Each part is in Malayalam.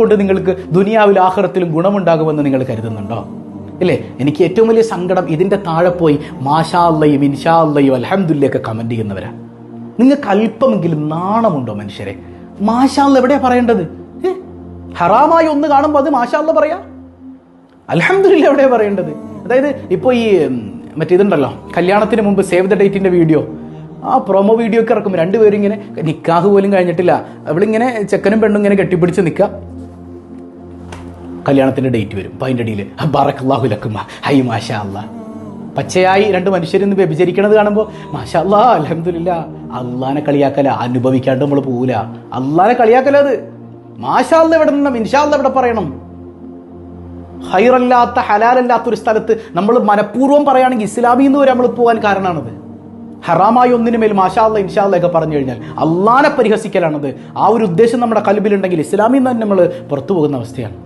കൊണ്ട് നിങ്ങൾക്ക് ദുനിയാവിൽ ആഹ്റത്തിലും ഗുണമുണ്ടാകുമെന്ന് നിങ്ങൾ കരുതുന്നുണ്ടോ? ഇല്ലേ? എനിക്ക് ഏറ്റവും വലിയ സങ്കടം ഇതിന്റെ താഴെ പോയി മാഷാ അല്ലയും ഇൻഷാ അല്ലയും അലഹമുല്ലയൊക്കെ കമന്റ് ചെയ്യുന്നവരാ. നിങ്ങൾക്ക് അല്പമെങ്കിലും നാണമുണ്ടോ മനുഷ്യരെ? മാഷാ അല്ല എവിടെയാ പറയേണ്ടത്? ഹറാമായി ഒന്ന് കാണുമ്പോൾ അത് മാഷാ അല്ല പറയാ? അലഹമില്ല എവിടെയാ പറയേണ്ടത്? അതായത് ഇപ്പോൾ ഈ മറ്റേതുണ്ടല്ലോ കല്യാണത്തിന് മുമ്പ് സേവ് ദ ഡേറ്റിന്റെ വീഡിയോ. ആ പ്രൊമോ വീഡിയോ ഒക്കെ ഇറക്കും രണ്ടുപേരും ഇങ്ങനെ നിക്കാഹ് പോലും കഴിഞ്ഞിട്ടില്ല. അവളിങ്ങനെ ചെക്കനും പെണ്ണും ഇങ്ങനെ കെട്ടിപ്പിടിച്ച് നിൽക്കുക കല്യാണത്തിന്റെ ഡേറ്റ് വരും. അപ്പം അതിന്റെ ഇടയിൽ ബറക്കല്ലാഹു ലക്കുമ ഹൈ മാഷാ അല്ല പച്ചയായി രണ്ട് മനുഷ്യരിന്ന് വ്യഭിചരിക്കണത് കാണുമ്പോൾ മാഷാ അല്ലാ അലഹമില്ല അള്ളാനെ കളിയാക്കല അനുഭവിക്കാണ്ട് നമ്മൾ പോവില്ല അള്ളാനെ കളിയാക്കല അത്. മാഷാ അല്ല എവിടെ നിന്നും ഇൻഷാ അല്ല എവിടെ പറയണം? ഹൈറല്ലാത്ത ഹലാലല്ലാത്ത ഒരു സ്ഥലത്ത് നമ്മൾ മനഃപൂർവം പറയുകയാണെങ്കിൽ ഇസ്ലാമിൽ നിന്ന് വരെ നമ്മൾ പോകാൻ കാരണമാണത് ഹറാമായ ഒന്നിനു മേൽ മാഷാല്ല ഇൻഷാല്ല ഒക്കെ പറഞ്ഞു കഴിഞ്ഞാൽ അള്ളാനെ പരിഹസിക്കലാണത്. ആ ഒരു ഉദ്ദേശം നമ്മുടെ കൽബിലുണ്ടെങ്കിൽ ഇസ്ലാമിൽ നിന്ന് തന്നെ നമ്മൾ പുറത്തു പോകുന്ന അവസ്ഥയാണ്.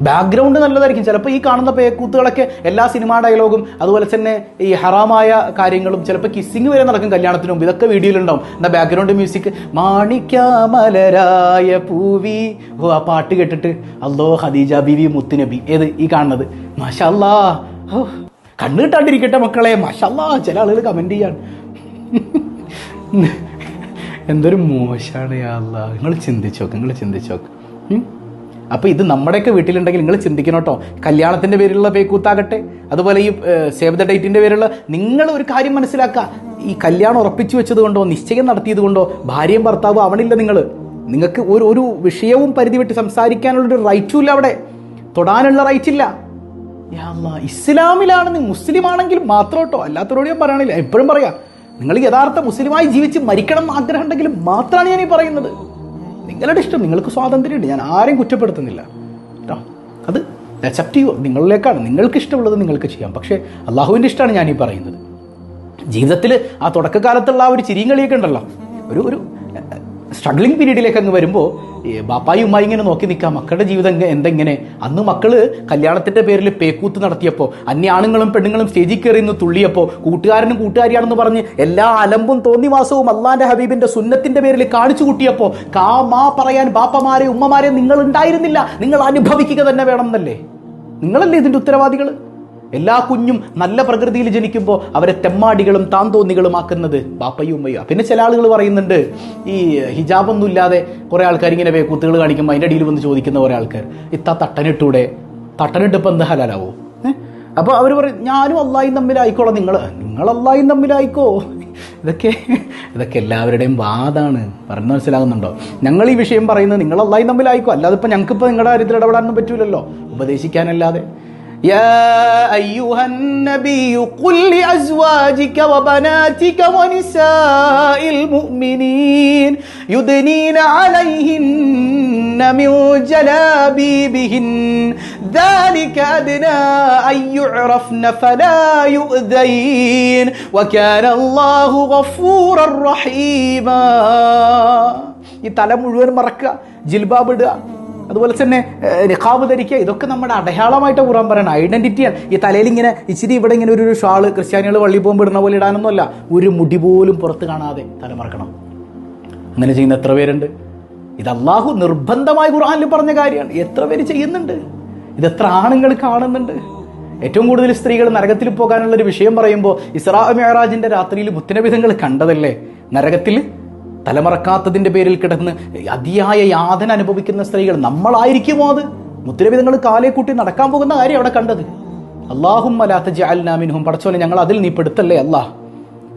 ബാക്ക്ഗ്രൗണ്ട് നല്ലതായിരിക്കും. ചിലപ്പോൾ ഈ കാണുന്ന പേക്കൂത്തുകളൊക്കെ എല്ലാ സിനിമാ ഡയലോഗും അതുപോലെ തന്നെ ഈ ഹറാമായ കാര്യങ്ങളും ചിലപ്പോൾ കിസ്സിങ് വരെ നടക്കും കല്യാണത്തിന് മുമ്പ്. ഇതൊക്കെ വീഡിയോയിലുണ്ടാവും എന്താ ബാക്ക്ഗ്രൗണ്ട് മ്യൂസിക് മാണിക്യാമലരായ പൂവി. ഓ ആ പാട്ട് കേട്ടിട്ട് അല്ലോ ഖദീജ ബിവി മുത്തുനബി. ഏത് ഈ കാണുന്നത്? മഷല്ല. ഓ മക്കളെ. മഷല്ല ചില ആളുകൾ കമന്റ് ചെയ്യാൻ. എന്തൊരു മോശമാണ് അല്ല നിങ്ങൾ ചിന്തിച്ചോക്ക് നിങ്ങൾ ചിന്തിച്ചോക്ക്. ഉം? അപ്പൊ ഇത് നമ്മുടെയൊക്കെ വീട്ടിലുണ്ടെങ്കിൽ നിങ്ങൾ ചിന്തിക്കണം കേട്ടോ. കല്യാണത്തിന്റെ പേരിലുള്ള പേക്കൂത്താകട്ടെ അതുപോലെ ഈ സേവ് ദ ഡേറ്റിന്റെ പേരിലുള്ള നിങ്ങൾ ഒരു കാര്യം മനസ്സിലാക്കുക. ഈ കല്യാണം ഉറപ്പിച്ചു വെച്ചത് കൊണ്ടോ നിശ്ചയം നടത്തിയത് കൊണ്ടോ ഭാര്യയും ഭർത്താവും അവണില്ല നിങ്ങൾ നിങ്ങൾക്ക് ഒരു ഒരു വിഷയവും പരിധി വിട്ട് സംസാരിക്കാനുള്ളൊരു റൈറ്റും ഇല്ല അവിടെ. തൊടാനുള്ള റൈറ്റ് ഇല്ല ഇസ്ലാമിലാണ് നീ മുസ്ലിം ആണെങ്കിൽ മാത്രം കേട്ടോ. അല്ലാത്തവരോട് ഞാൻ പറയണില്ല എപ്പോഴും പറയാം. നിങ്ങൾ യഥാർത്ഥ മുസ്ലിമായി ജീവിച്ച് മരിക്കണം ആഗ്രഹം ഉണ്ടെങ്കിൽ മാത്രമാണ് ഞാൻ ഈ പറയുന്നത്. നിങ്ങളുടെ ഇഷ്ടം നിങ്ങൾക്ക് സ്വാതന്ത്ര്യമുണ്ട്. ഞാൻ ആരെയും കുറ്റപ്പെടുത്തുന്നില്ല. കേട്ടോ അത് ചെയ്യോ നിങ്ങളിലേക്കാണ്. നിങ്ങൾക്ക് ഇഷ്ടമുള്ളത് നിങ്ങൾക്ക് ചെയ്യാം. പക്ഷേ അള്ളാഹുവിന്റെ ഇഷ്ടമാണ് ഞാൻ ഈ പറയുന്നത്. ജീവിതത്തിൽ ആ തുടക്കകാലത്തുള്ള ആ ഒരു ചിരിയും കളിയൊക്കെ ഉണ്ടല്ലോ. ഒരു ഒരു സ്ട്രഗ്ലിംഗ് പീരീഡിലേക്ക് അങ്ങ് വരുമ്പോൾ ബാപ്പായി ഉമ്മായി ഇങ്ങനെ നോക്കി നിൽക്കാം. മക്കളുടെ ജീവിതം എന്തെങ്ങനെ? അന്ന് മക്കൾ കല്യാണത്തിന്റെ പേരിൽ പേക്കൂത്ത് നടത്തിയപ്പോൾ അന്യ ആണുങ്ങളും പെണ്ണുങ്ങളും സ്റ്റേജിൽ കയറി നിന്ന് തുള്ളിയപ്പോൾ കൂട്ടുകാരനും കൂട്ടുകാരിയാണെന്ന് പറഞ്ഞ് എല്ലാ അലമ്പും തോന്നിവാസവും അള്ളാന്റെ ഹബീബിന്റെ സുന്നത്തിന്റെ പേരിൽ കാണിച്ചു കൂട്ടിയപ്പോൾ കാമാ പറയാൻ ബാപ്പമാരെ ഉമ്മമാരെ നിങ്ങൾ ഉണ്ടായിരുന്നില്ല നിങ്ങൾ അനുഭവിക്കുക തന്നെ വേണം എന്നല്ലേ? നിങ്ങളല്ലേ ഇതിന്റെ ഉത്തരവാദികൾ എല്ലാ കുഞ്ഞും നല്ല പ്രകൃതിയിൽ ജനിക്കുമ്പോൾ അവരെ തെമ്മാടികളും താന്തോന്നികളുമാക്കുന്നത് ബാപ്പയും ഉമ്മയും പിന്നെ ചില ആളുകൾ പറയുന്നുണ്ട് ഈ ഹിജാബൊന്നും ഇല്ലാതെ കുറേ ആൾക്കാർ ഇങ്ങനെ കൂത്തുകൾ കാണിക്കുമ്പോൾ അതിന്റെ അടിയിൽ വന്ന് ചോദിക്കുന്ന കുറേ ആൾക്കാർ ഇത്ത തട്ടനിട്ടൂടെ? തട്ടനിട്ട് ഇപ്പം എന്ത് ഹലാലാവോ? അപ്പോൾ അവർ പറയും ഞാനും അള്ളായും തമ്മിലായിക്കോളാം നിങ്ങൾ നിങ്ങൾ അള്ളായും തമ്മിലായിക്കോ? ഇതൊക്കെ ഇതൊക്കെ എല്ലാവരുടെയും വാദാണ്. പറഞ്ഞു മനസ്സിലാകുന്നുണ്ടോ? ഞങ്ങൾ ഈ വിഷയം പറയുന്നത് നിങ്ങൾ അള്ളായും തമ്മിലായിക്കോ? അല്ലാതെ ഇപ്പം ഞങ്ങൾക്കിപ്പോൾ നിങ്ങളുടെ കാര്യത്തിൽ ഇടപെടാനൊന്നും പറ്റൂലല്ലോ. ഉപദേശിക്കാനല്ലാതെ. يا أيها النبي قل لأزواجك وبناتك ونساء المؤمنين يدنين عليهن من جلابيبهن ذلك أدنى أن يعرفن فلا يؤذين وكان الله غفورا رحيما ഈ തല മുഴുവൻ മറക്കുക ജിൽബാബ് ഇടുക അതുപോലെ തന്നെ നിഖാബ് ധരിക്കുക ഇതൊക്കെ നമ്മുടെ അടയാളമായിട്ട് ഖുറാൻ പറയണം. ഐഡന്റിറ്റിയാണ് ഈ തലയിൽ ഇങ്ങനെ ഇച്ചിരി ഇവിടെ ഇങ്ങനെ ഒരു ഷാൾ ക്രിസ്ത്യാനികൾ വള്ളി പോകുമ്പോൾ ഇടുന്ന പോലെ ഇടാനൊന്നുമല്ല. ഒരു മുടി പോലും പുറത്ത് കാണാതെ തലമറക്കണം. അങ്ങനെ ചെയ്യുന്ന എത്ര പേരുണ്ട്? ഇത് അള്ളാഹു നിർബന്ധമായി ഖുർആനിൽ പറഞ്ഞ കാര്യമാണ്. എത്ര പേര് ചെയ്യുന്നുണ്ട്? ഇത് എത്ര ആണുങ്ങൾ കാണുന്നുണ്ട്? ഏറ്റവും കൂടുതൽ സ്ത്രീകൾ നരകത്തിൽ പോകാനുള്ള ഒരു വിഷയം പറയുമ്പോൾ ഇസ്രാ മെഹറാജിന്റെ രാത്രിയിൽ മുത്തനബിധങ്ങൾ കണ്ടതല്ലേ? നരകത്തിൽ തലമറക്കാത്തതിന്റെ പേരിൽ കിടന്ന് അതിയായ യാതന അനുഭവിക്കുന്ന സ്ത്രീകൾ നമ്മളായിരിക്കുമോ അത്? മുത്തരവിധങ്ങൾ കാലേ കൂട്ടി നടക്കാൻ പോകുന്ന കാര്യം അവിടെ കണ്ടത്. അള്ളാഹും അലാത്ത ജാലിനാമിൻഹും പടച്ചോനെ ഞങ്ങൾ അതിൽ നീ പെടുത്തല്ലേ അല്ലാഹ്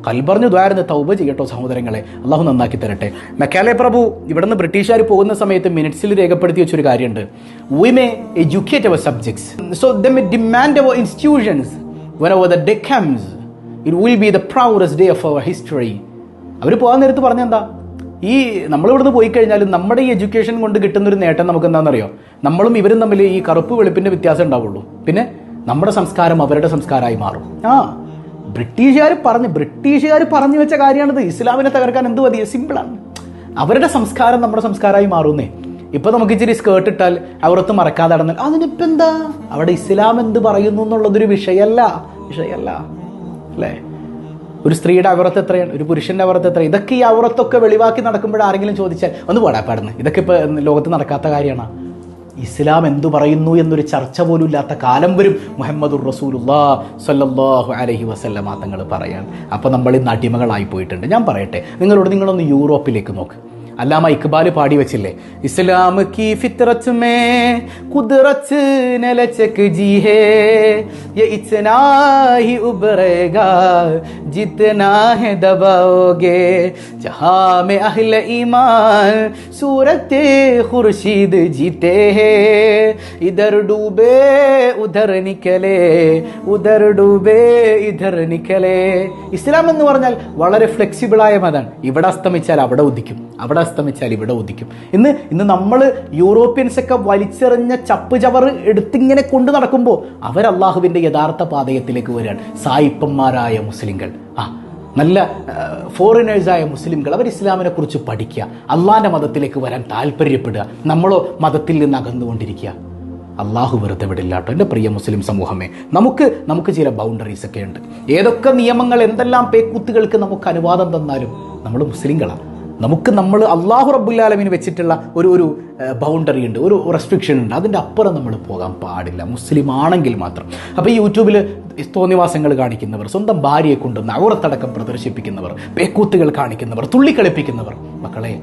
കൽബറിഞ്ഞു ദ്വാരുന്ന് തൗബ ചെയ്യട്ടോ സഹോദരങ്ങളെ. അള്ളാഹു നന്നാക്കി തരട്ടെ. മെക്കാലെ പ്രഭു ഇവിടുന്ന് ബ്രിട്ടീഷുകാർ പോകുന്ന സമയത്ത് മിനിറ്റ്സിൽ രേഖപ്പെടുത്തി വെച്ചൊരു കാര്യമുണ്ട്. We may educate our subjects so the demand our institutions when our the day comes it will be the proudest day of our history അവർ പോകാൻ നേരത്ത് പറഞ്ഞെന്താ? ഈ നമ്മളിവിടുന്ന് പോയി കഴിഞ്ഞാൽ നമ്മുടെ ഈ എഡ്യൂക്കേഷൻ കൊണ്ട് കിട്ടുന്നൊരു നേട്ടം നമുക്ക് എന്താണെന്നറിയോ നമ്മളും ഇവരും തമ്മിൽ ഈ കറുപ്പ് വെളുപ്പിന്റെ വ്യത്യാസം ഉണ്ടാവുള്ളൂ. പിന്നെ നമ്മുടെ സംസ്കാരം അവരുടെ സംസ്കാരമായി മാറും. ആ ബ്രിട്ടീഷുകാർ പറഞ്ഞ് ബ്രിട്ടീഷുകാർ പറഞ്ഞു വെച്ച കാര്യമാണിത്. ഇസ്ലാമിനെ തകർക്കാൻ എന്ത് മതി? സിമ്പിളാണ്. അവരുടെ സംസ്കാരം നമ്മുടെ സംസ്കാരമായി മാറുന്നേ. ഇപ്പം നമുക്ക് ഇച്ചിരി സ്കേർട്ട് ഇട്ടാൽ അവരൊത്ത് മറക്കാതെ നടന്നാൽ അതിനിപ്പോൾ എന്താ അവിടെ ഇസ്ലാം എന്ത് പറയുന്നു എന്നുള്ളതൊരു വിഷയമല്ല വിഷയമല്ല അല്ലേ? ഒരു സ്ത്രീയുടെ അവറത്ത് എത്രയാണ്? ഒരു പുരുഷന്റെ അവറത്ത് എത്ര ഇതൊക്കെ ഈ അവറത്തൊക്കെ വെളിവാക്കി നടക്കുമ്പോൾ ആരെങ്കിലും ചോദിച്ചാൽ ഒന്ന് പോടാ പാടുന്നു. ഇതൊക്കെ ഇപ്പൊ ലോകത്ത് നടക്കാത്ത കാര്യമാണ്. ഇസ്ലാം എന്തു പറയുന്നു എന്നൊരു ചർച്ച പോലും ഇല്ലാത്ത കാലം വരും. റസൂലുല്ലാ സല്ലല്ലാഹു അലൈഹി വസല്ലമ തങ്ങൾ പറയാൻ അപ്പോൾ നമ്മൾ ഇന്ന് അടിമകളായി പോയിട്ടുണ്ട്. ഞാൻ പറയട്ടെ നിങ്ങളോട് നിങ്ങളൊന്ന് യൂറോപ്പിലേക്ക് നോക്ക്. അല്ലാമ ഇക്ബാൽ പാടി വെച്ചില്ലേ? ഇസ്ലാം നലചക് ജിത്നാ മേ അഹ്ല ഖുർശീദ് ഹേ ഡൂബേ ഉധർ ഉധർ ഡൂബേ ഇസ്ലാം എന്ന് പറഞ്ഞാൽ വളരെ ഫ്ലെക്സിബിൾ ആയ മതമാണ് ഇവിടെ അസ്തമിച്ചാൽ അവിടെ ഉദിക്കും. അവിടെ അസ്തമിച്ചാൽ ഇവിടെ ഉദിക്കും. ഇന്ന് ഇന്ന് നമ്മൾ യൂറോപ്യൻസ് ഒക്കെ വലിച്ചെറിഞ്ഞ ചപ്പ് ചവറ് എടുത്തിങ്ങനെ കൊണ്ടു നടക്കുമ്പോൾ അവർ അള്ളാഹുവിന്റെ യഥാർത്ഥ പാതയത്തിലേക്ക് വരികയാണ്. സായിപ്പന്മാരായ മുസ്ലിങ്ങൾ ആ നല്ല ഫോറിനേഴ്സായ മുസ്ലിംകൾ. അവർ ഇസ്ലാമിനെ കുറിച്ച് പഠിക്കുക. അള്ളാഹിന്റെ മതത്തിലേക്ക് വരാൻ താല്പര്യപ്പെടുക. നമ്മളോ മതത്തിൽ നിന്ന് അകന്നുകൊണ്ടിരിക്കുക. അള്ളാഹു വെറുതെ വിടില്ല കേട്ടോ എന്റെ പ്രിയ മുസ്ലിം സമൂഹമേ നമുക്ക് നമുക്ക് ചില ബൗണ്ടറീസ് ഒക്കെ ഉണ്ട്. ഏതൊക്കെ നിയമങ്ങൾ എന്തെല്ലാം പേക്കൂത്തുകൾക്ക് നമുക്ക് അനുവാദം തന്നാലും നമ്മൾ മുസ്ലിങ്ങളാണ്. നമുക്ക് നമ്മൾ അള്ളാഹു റബ്ബുല്ലാലമിന് വെച്ചിട്ടുള്ള ഒരു ഒരു ബൗണ്ടറി ഉണ്ട് ഒരു റെസ്ട്രിക്ഷൻ ഉണ്ട്. അതിന്റെ അപ്പുറം നമ്മൾ പോകാൻ പാടില്ല. മുസ്ലിം ആണെങ്കിൽ മാത്രം. അപ്പോൾ ഈ യൂട്യൂബിൽ തോന്നിവാസങ്ങൾ കാണിക്കുന്നവർ സ്വന്തം ഭാര്യയെ കൊണ്ടുവന്ന് അവറത്തടക്കം പ്രദർശിപ്പിക്കുന്നവർ പേക്കൂത്തുകൾ കാണിക്കുന്നവർ തുള്ളിക്കളിപ്പിക്കുന്നവർ. മക്കളെ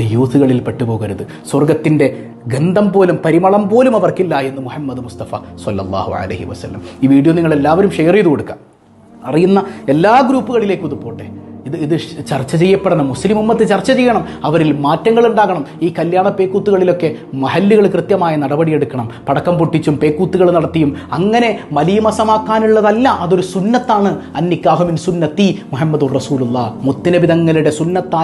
ദയൂസുകളിൽ പെട്ടുപോകരുത്. സ്വർഗത്തിന്റെ ഗന്ധം പോലും പരിമളം പോലും അവർക്കില്ല എന്ന് മുഹമ്മദ് മുസ്തഫ സൊല്ലാഹു അലഹി വസ്ലം ഈ വീഡിയോ നിങ്ങൾ എല്ലാവരും ഷെയർ ചെയ്ത് കൊടുക്കുക. അറിയുന്ന എല്ലാ ഗ്രൂപ്പുകളിലേക്കും ഇത് പോട്ടെ. ഇത് ഇത് ചർച്ച ചെയ്യപ്പെടണം. മുസ്ലിം ഉമ്മത്ത് ചർച്ച ചെയ്യണം. അവരിൽ മാറ്റങ്ങൾ ഉണ്ടാകണം. ഈ കല്യാണ പേക്കൂത്തുകളിലൊക്കെ മഹല്ലുകൾ കൃത്യമായ നടപടിയെടുക്കണം. പടക്കം പൊട്ടിച്ചും പേക്കൂത്തുകൾ നടത്തിയും അങ്ങനെ മലീമസമാക്കാനുള്ളതല്ല. അതൊരു സുന്നത്താണ്. അന്നിക്കാഹുമിൻ സുന്നത്തി മുഹമ്മദ് റസൂലുള്ള. മുത്തനബി തങ്ങളുടെ സുന്നത്തായ